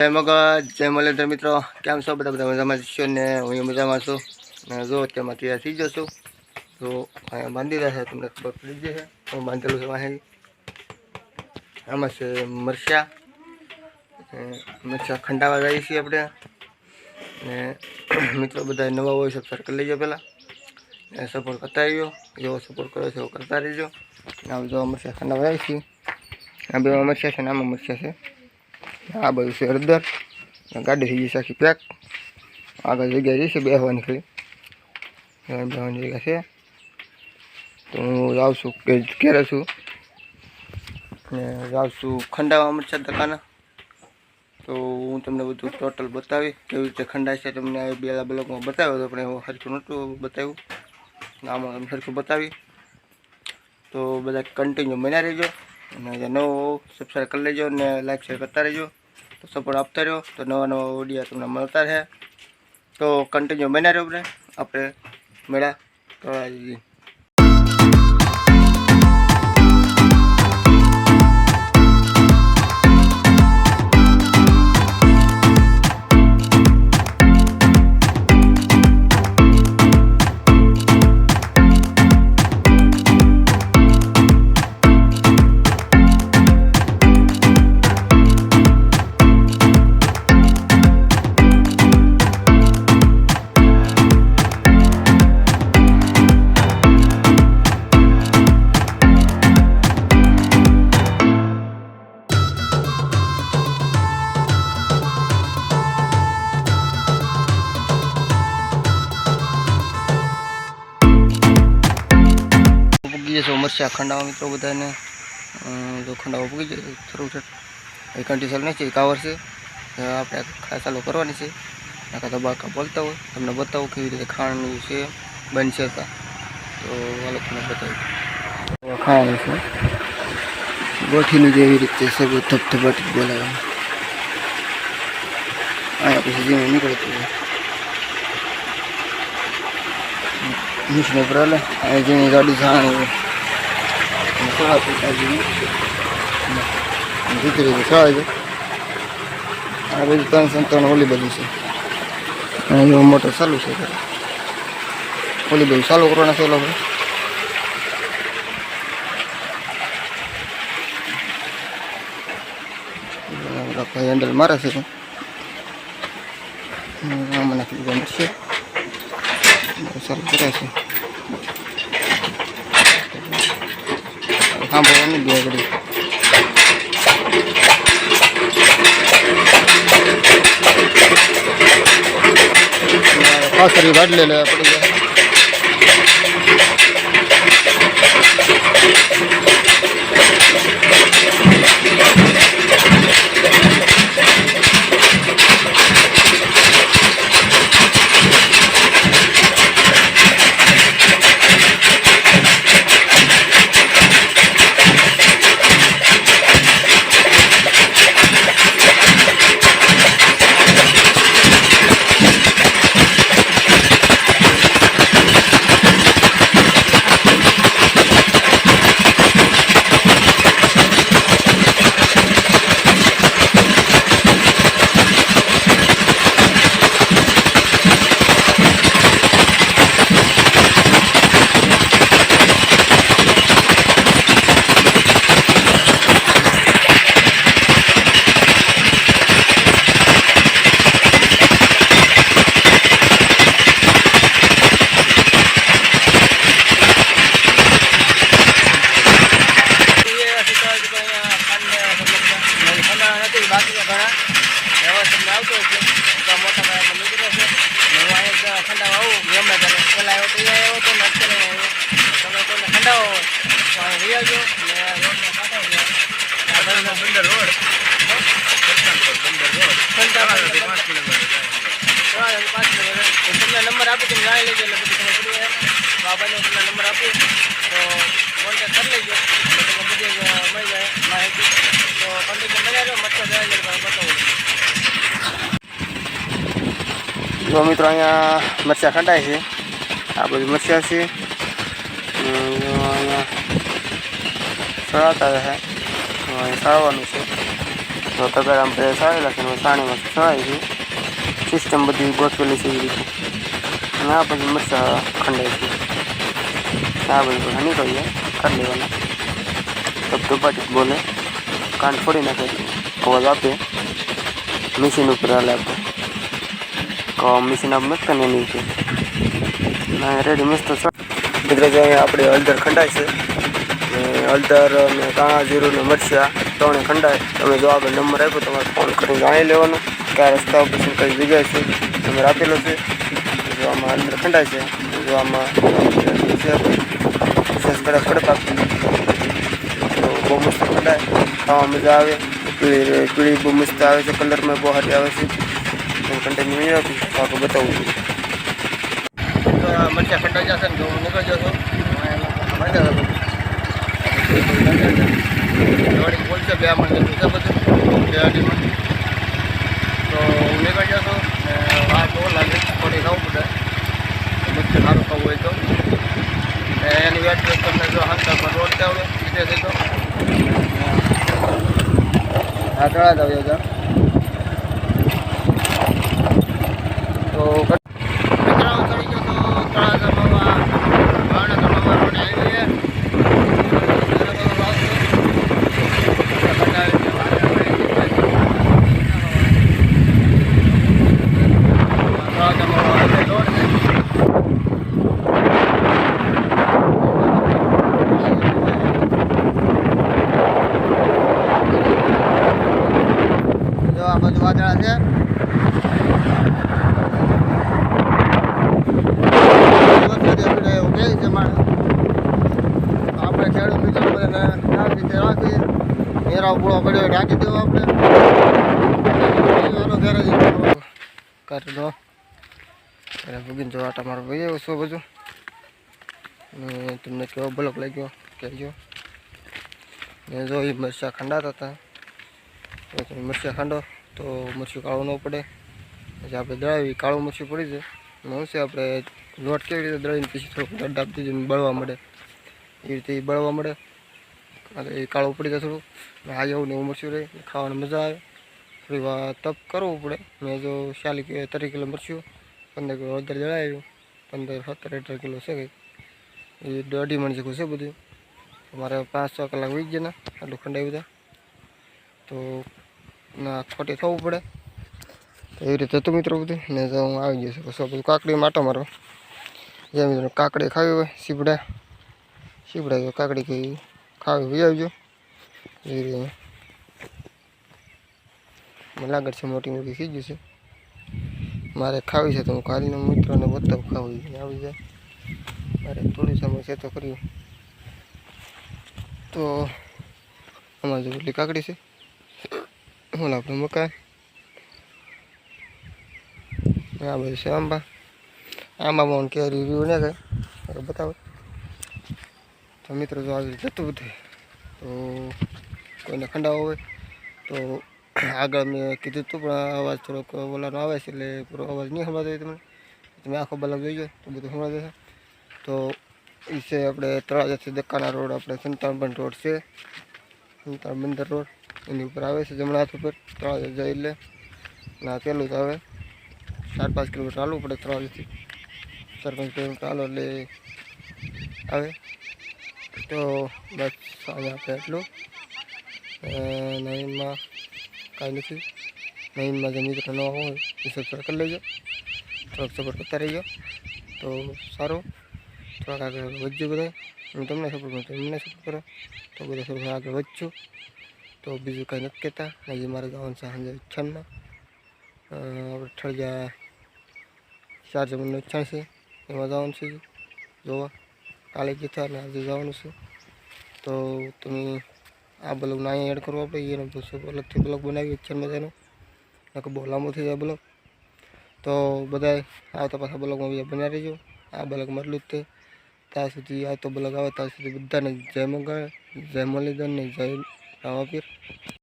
જય મગજ, જય મલેન્દ્ર મિત્રો, કેમ છો બધા? બધા મજામાં છો ને? હું મજામાં છું. ને જો, અત્યારમાં તૈયાર થઈ જશો તો અહીંયા બાંધી રહ્યા છે, તમને ખબર પડી જશે હું બાંધેલું છે વાહે. આમાં છે મરચા. મરચા ખંડાવા જઈએ છીએ આપણે. ને મિત્રો બધા નવા હોય સબસ્ક્રાઈબ કરી લેજો પહેલાં. ને સપોર્ટ કરતા રહીજો. જેવો સપોર્ટ કર્યો છે એવો કરતા રહીજો. ને આ જો મરચા ખંડાવા જઈએ છીએ. આ બે મરચા છે ને આમાં મરચા છે. આ બધું છે હળદર. ગાડી થઈ ગઈ આખી પેક આગળ જગ્યા જઈશે બેહવાની ખાલી બેહવાની જગ્યા છે. તો હું છું કે ઘેરે છું. ને જાઉં છું ખંડાવા મરચાં દકાના તો હું તમને બધું ટોટલ બતાવી કેવી રીતે ખંડાય છે તમને બેલા બ્લોકમાં બતાવ્યો હતો, પણ હું સરખું નહોતું બતાવ્યું. આમાં તમને સરખું બતાવી તો બધા કન્ટિન્યુ બન્યા રહેજો. અને નવો સબસ્ક્રાઈબ કરી લેજો અને લાઈક શેર કરતા રહેજો. તો સપોર્ટ આપતા રહ્યો. તો નવા નવા ઓડિયા તમને મળતા રહે. તો કન્ટિન્યુ બન્યા રહ્યો આપણે આપણે મેળા કરવા જઈએ પૂગી જશો ઉમરશે ખંડાવા મિત્રો બધાને. જો ખંડાવા પૂગી જશે શરૂ છે. એ કન્ડિશન છે, એક કાવર છે. આપણે ખાસ ચાલુ કરવાની છે. નાખા તબાકા બોલતા હોય, તમને બતાવો કેવી રીતે ખાણનું છે, બનશે તા આ લોકોને બતાવું. ખાવાનું છે. ગોઠીનું જેવી રીતે છે, બધું ધબધબાટી બોલાવે અહીંયા પછી જેવું નીકળતું હોય. નીચે પર હાલે અહીંયા જેની ગાડી જાણી અને દીકરી તો છાવે છે આ બધું ત્રણ સંતાન ઓલી બધું છે અને એવો મોટો ચાલુ છે. ઓલી બધું ચાલુ કરવાના છે લોકો હેન્ડલ મારે છે નાખી દીધા મળશે ચાલુ કરે છે હા બોલવાની બે ઘડી પાછળ ગાડી લે લે પડી નંબર આપી તમે જાણી લેજો એટલે બધું તમે કરી બાબાને તમને નંબર આપી તો કોન્ટેક્ટ કરી લેજો તમે તમને બધી મળી જાય માહિતી તો કોન્ટેક મળ્યા રહ્યો મચ્છર જાય તમે બતાવું જો મિત્રો, અહીંયા મરચાં ખંડાય છે. આ બધી મરચાં છે. અહીંયા સળાતા છે અહીં સાળવાનું છે. તો તગારામ પહેલાં સાળેલા છે સાણીમાં સળાય છે. સિસ્ટમ બધી ગોઠવેલી છે એવી રીતે. અને આ પછી મરચાં ખંડાય છે. આ બધું બધા નીકળીએ કરી લેવાના. ધબધબાટી બોલે, કાન ફોડી નાખે અવાજ આપે. મશીન ઉપર હાલે આપણે. મશીન આપ મેં ને એની ઉપર ના રેડી મસ્ત મિત્રો, જો અહીંયા આપણે હળદર ખંડાય છે. હળદર ને કાણા, જીરું ને મરચા ત્રણે ખંડાય. તમે જો આગળ નંબર આપ્યો, તમારે ફોન કરીને જાણી લેવાનો કયા રસ્તા ઉપર શું કઈ જગ્યાએ છે નંબર આપેલો છે. જો આમાં હળદર ખંડાય છે. જો આમાં વિશેષ કડક બહુ મસ્ત ખંડાય. ખાવા મજા આવે. પીળી બહુ મસ્ત આવે છે. કલરમાં બહુ સારી આવે છે. હું કન્ટેન્ટ નહીં આપી બતાવું. છું મરચાં ખંડાઈ જશે ને હું નીકળી જશો વળી બોલશે બે મને બીજા બધું. બે અઢીમાં. તો હું નીકળી જશો ને વાર બહુ લાગે, થોડી ખાવું પડે. મરચાં સારું ખાવું હોય તો. એની વેટ તમને જો હાથા પર રોડ ચાવડે, બીજે થઈ તો. હા તળા જ આવ્યો તો મિત્રો ચડી ગયો તો તળાજામાં ભાવનગરમાં રોડ હાઈવે જો આ બધું વાદળા છે. પડ્યો ઢાંકી દેવો આપણે. કરી દો. ત્યારે ભગીને, જો આટા ભાઈ આવ્યો છો બધું. તમને કેવો બ્લોક લાગ્યો? કહેજો. ને જો એ મરચાં ખંડાતા હતા. મરચાં ખાંડો. તો મરચું કાળું ન પડે. પછી આપણે દળાવી, કાળું મરચું પડી જાય. એમાં આપણે લોટ કેવી રીતે દળીને પછી થોડુંક દડ આપતી જઈને બળવા મળે. એ રીતે બળવા મળે. અને એ કાળું પડી જાય થોડું આ એવું ને એવું મરચું રહે. ખાવાની મજા આવે. થોડી વાર તપ કરવું પડે. મેં જો ચાલી ત્રીસ કિલો મરચું, પંદર કિલો અડધર જળાવ્યું પંદર, સત્તર, અઢાર કિલો છે કંઈક. એ દોઢી મણ જેવું છે બધું. મારે પાંચ, છ કલાક વીજ ગયા ને આટલું ખંડાવી બધા તો ના, ખોટી થવું પડે. એવી રીતે હતું મિત્રો બધું. ને તો હું આવી ગયો છું. બધું કાકડી માટો મારો જે મિત્રો કાકડી ખાવી હોય સીપડા સીપડા જો કાકડી કઈ ખાવી હોય આવજો એવી રીતે મને લાગે છે મોટી મોટી થઈ ગયું છે. મારે ખાવી છે તો હું કાલનો મિત્રોને બતાવું ખાવી આવી જાય. મારે થોડી સમય છે તો કર્યું તો અમારી જો કાકડી છે હું આપણું મકાન આ બધું છે આંબા આંબામાં કેરી રહ્યું ને કઈ બતાવો તો મિત્રો જો આવી જતું બધું તો કોઈને ખંડાવો હોય તો આગળ મેં કીધું હતું પણ અવાજ થોડોક બોલાનો આવે છે એટલે પૂરો અવાજ નહીં સંભળાતો તમને તમે આખો બલબ જોઈ જાય તો બધું સંભળાતો છે તો એ છે આપણે તળાજાથી દક્કાના રોડ આપણે સંતાનબન રોડ છે સંતાન બંદર રોડ એની ઉપર આવે છે, જમણા હાથ ઉપર, ત્રણ જાય એટલે ના પેલું જ આવે. ચાર પાંચ કિલોમીટર ચાલવું પડે ત્રણથી ચાર પાંચ કિલોમીટર ચાલો એટલે આવે. તો બસ અહીંયા આપણે એટલું નવીનમાં કાંઈ નથી. નવીનમાં જે મિત્રો નવા હોય, એ સબસ્ક્રાઈબ કરી લેજો. થોડોક સપોર્ટ કરતા રહીજો. તો સારું. થોડાક આગળ વધજો બધા હું તમને સપોર્ટ કરું તમને સપોર્ટ કરો. તો બધા થોડું આગળ વધશું તો બીજું કંઈ નથી કહેતા. હજી મારે જવાનું સાંજે ઉચ્છાનમાં આપણે ઠળિયા ચાર જમીનનું ઉચ્છાણ છે. એમાં જવાનું છે જોવા. કાલે કીધા અને આજે જવાનું છે. તો તમે આ બ્લોગને અહીંયા એડ કરવો આપણે. એનો અલગથી બ્લોગ બનાવી ઉચ્છાન મજાનો. નકર બહુ લાંબો થઈ જાય બ્લોગ તો બધા આવતા પાછા બ્લોગમાં બીજા બનાવી રહેજો. આ બ્લોગમાં એટલું જ તે. ત્યાં સુધી આવતો બ્લોગ આવે, ત્યાં સુધી બધાને જય મંગળ, જય મલિદન ને જય Tama, Pir.